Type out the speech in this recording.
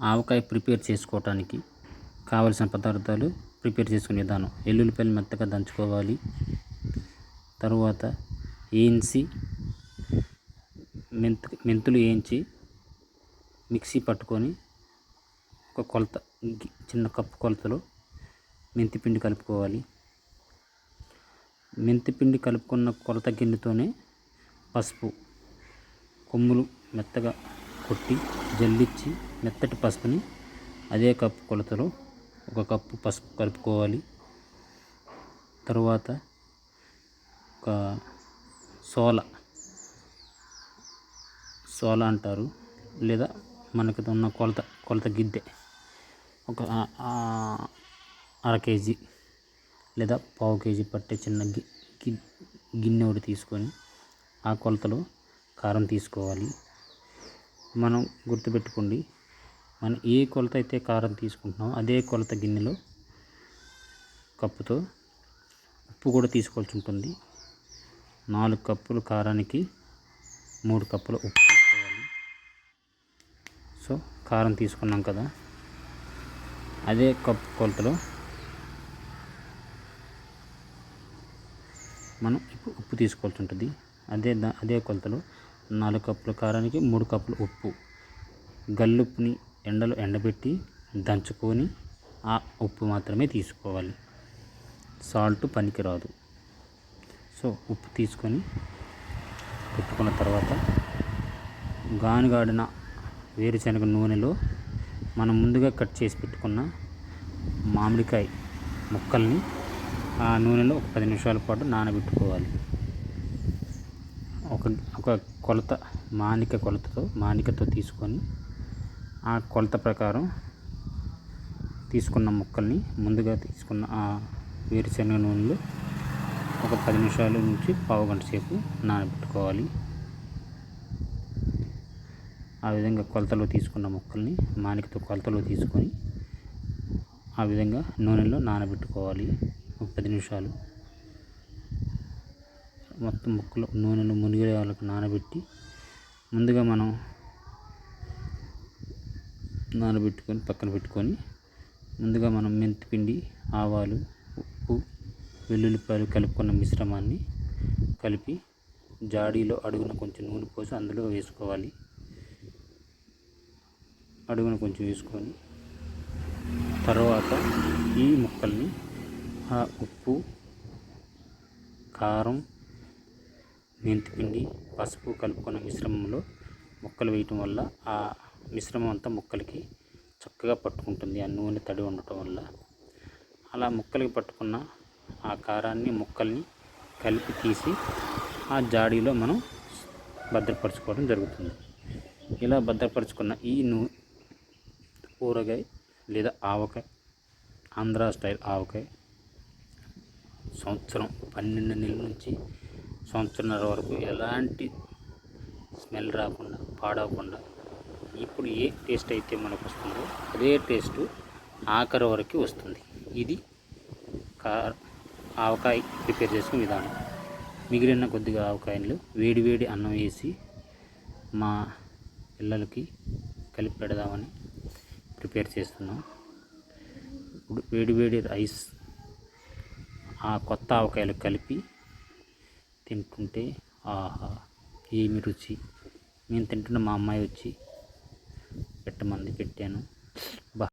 ఆవకాయ prepare చేసుకోవటానికి కావలసిన పదార్థాలు ప్రిపేర్ చేసుకునే విధానం. ఎల్లుల్లిపాయలు మెత్తగా దంచుకోవాలి. తరువాత వేయించి మెంతు మెంతులు వేయించి మిక్సీ పట్టుకొని ఒక కొలత చిన్న కప్పు కొలతలో మెంతి పిండి కలుపుకోవాలి. మెంతి పిండి కలుపుకున్న కొలత గిన్నెతోనే పసుపు కొమ్ములు మెత్తగా కొట్టి జల్లిచ్చి మెత్తటి పసుపుని అదే కప్పు కొలతలో ఒక కప్పు పసుపు కలుపుకోవాలి. తరువాత ఒక సోల సోల అంటారు లేదా మనకి ఉన్న కొలత కొలత గిద్దె ఒక అర కేజీ లేదా పావు కేజీ పట్టే చిన్న గి- గిన్నె ఒకటి తీసుకొని ఆ కొలతలో కారం తీసుకోవాలి. మనం గుర్తుపెట్టుకోండి మనం ఏ కొలత అయితే కారం తీసుకుంటున్నామో అదే కొలత గిన్నెలో కప్పుతో ఉప్పు కూడా తీసుకోవాల్సి ఉంటుంది. నాలుగు కప్పులు కారానికి మూడు కప్పులు ఉప్పు తీసుకోవాలి. సో కారం తీసుకున్నాం కదా. అదే కప్పు కొలతలో మనం ఇప్పుడు ఉప్పు తీసుకోవాల్సి ఉంటుంది. అదే అదే కొలతలో నాలుగు కప్పుల కారానికి మూడు కప్పులు ఉప్పు. గల్లుప్పుని ఎండలో ఎండబెట్టి దంచుకొని ఆ ఉప్పు మాత్రమే తీసుకోవాలి. సాల్ట్ పనికిరాదు. సో ఉప్పు తీసుకొని పెట్టుకున్న తర్వాత గానుగాడిన వేరుశనగ నూనెలో మనం ముందుగా కట్ చేసి పెట్టుకున్న మామిడికాయ ముక్కల్ని ఆ నూనెలో ఒక పది నిమిషాల పాటు నానబెట్టుకోవాలి. ఒక ఒక కొలత మానిక కొలతతో మానికతో తీసుకొని ఆ కొలత ప్రకారం తీసుకున్న ముక్కల్ని ముందుగా తీసుకున్న ఆ వేరుశనగ నూనెలో ఒక పది నిమిషాల నుంచి పావు గంట సేపు నానబెట్టుకోవాలి. ఆ విధంగా కొలతలో తీసుకున్న ముక్కల్ని మానికతో కొలతలో తీసుకొని ఆ విధంగా నూనెలో నానబెట్టుకోవాలి. ఒక పది నిమిషాలు. మొత్తం ముక్కలు నూనెను మునిగే వాళ్ళకు నానబెట్టి ముందుగా మనం నానబెట్టుకొని పక్కన పెట్టుకొని ముందుగా మనం మెంతిపిండి ఆవాలు ఉప్పు వెల్లుల్లిపాయలు కలుపుకున్న మిశ్రమాన్ని కలిపి జాడీలో అడుగున కొంచెం నూనె పోసి అందులో వేసుకోవాలి. అడుగున కొంచెం వేసుకొని తర్వాత ఈ ముక్కల్ని ఆ ఉప్పు కారం మెంతిపిండి పసుపు కలుపుకున్న మిశ్రమంలో ముక్కలు వేయటం వల్ల ఆ మిశ్రమం అంతా ముక్కలకి చక్కగా పట్టుకుంటుంది. ఆ నూనె తడి ఉండటం వల్ల. అలా ముక్కలకి పట్టుకున్న ఆ కారాన్ని ముక్కల్ని కలిపి తీసి ఆ జాడీలో మనం భద్రపరచుకోవడం జరుగుతుంది. ఇలా భద్రపరచుకున్న ఈ నూ ఊరగాయ లేదా ఆవకాయ ఆంధ్ర స్టైల్ ఆవకాయ సంవత్సరం పన్నెండు నెలల నుంచి సంవత్సరంన్నర వరకు ఎలాంటి స్మెల్ రాకుండా పాడవకుండా ఇప్పుడు ఏ టేస్ట్ అయితే మనకు వస్తుందో అదే టేస్ట్ ఆఖరి వరకు వస్తుంది. ఇది కా ఆవకాయ ప్రిపేర్ చేసుకునే విధానం. మిగిలిన కొద్దిగా ఆవకాయలు వేడి వేడి అన్నం వేసి మా పిల్లలకి కలిపి పెడదామని ప్రిపేర్ చేస్తున్నాం. ఇప్పుడు వేడివేడి రైస్ ఆ కొత్త ఆవకాయలు కలిపి తింటుంటే ఆహా ఏమి రుచి. మేము తింటున్న మా అమ్మాయి వచ్చి పెట్టమంది పెట్టాను. బా